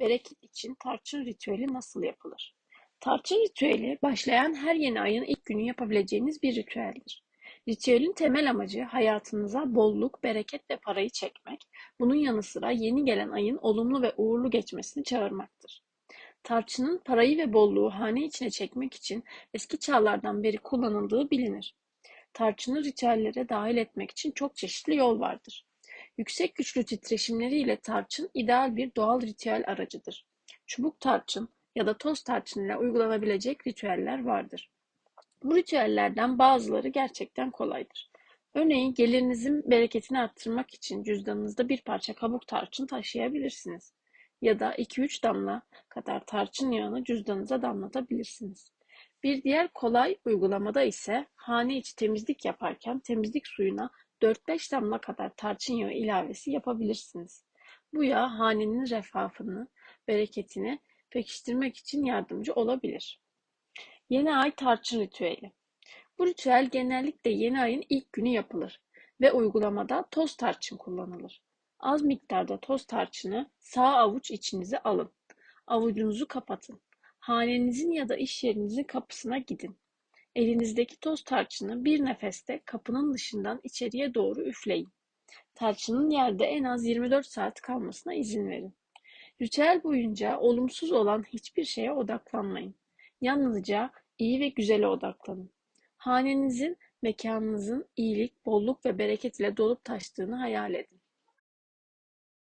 bereket için tarçın ritüeli nasıl yapılır? Tarçın ritüeli başlayan her yeni ayın ilk günü yapabileceğiniz bir ritüeldir. Ritüelin temel amacı hayatınıza bolluk, bereket ve parayı çekmek, bunun yanı sıra yeni gelen ayın olumlu ve uğurlu geçmesini çağırmaktır. Tarçının parayı ve bolluğu hane içine çekmek için eski çağlardan beri kullanıldığı bilinir. Tarçını ritüellere dahil etmek için çok çeşitli yol vardır. Yüksek güçlü titreşimleriyle tarçın ideal bir doğal ritüel aracıdır. Çubuk tarçın ya da toz tarçın ile uygulanabilecek ritüeller vardır. Bu ritüellerden bazıları gerçekten kolaydır. Örneğin gelirinizin bereketini arttırmak için cüzdanınızda bir parça kabuk tarçın taşıyabilirsiniz. Ya da 2-3 damla kadar tarçın yağını cüzdanınıza damlatabilirsiniz. Bir diğer kolay uygulamada ise hane içi temizlik yaparken temizlik suyuna 4-5 damla kadar tarçın yağı ilavesi yapabilirsiniz. Bu yağ hanenin refahını, bereketini pekiştirmek için yardımcı olabilir. Yeni ay tarçın ritüeli. Bu ritüel genellikle yeni ayın ilk günü yapılır ve uygulamada toz tarçın kullanılır. Az miktarda toz tarçını sağ avuç içinize alın. Avucunuzu kapatın. Hanenizin ya da iş yerinizin kapısına gidin. Elinizdeki toz tarçını bir nefeste kapının dışından içeriye doğru üfleyin. Tarçının yerde en az 24 saat kalmasına izin verin. Ritüel boyunca olumsuz olan hiçbir şeye odaklanmayın. Yalnızca iyi ve güzele odaklanın. Hanenizin, mekanınızın iyilik, bolluk ve bereket ile dolup taştığını hayal edin.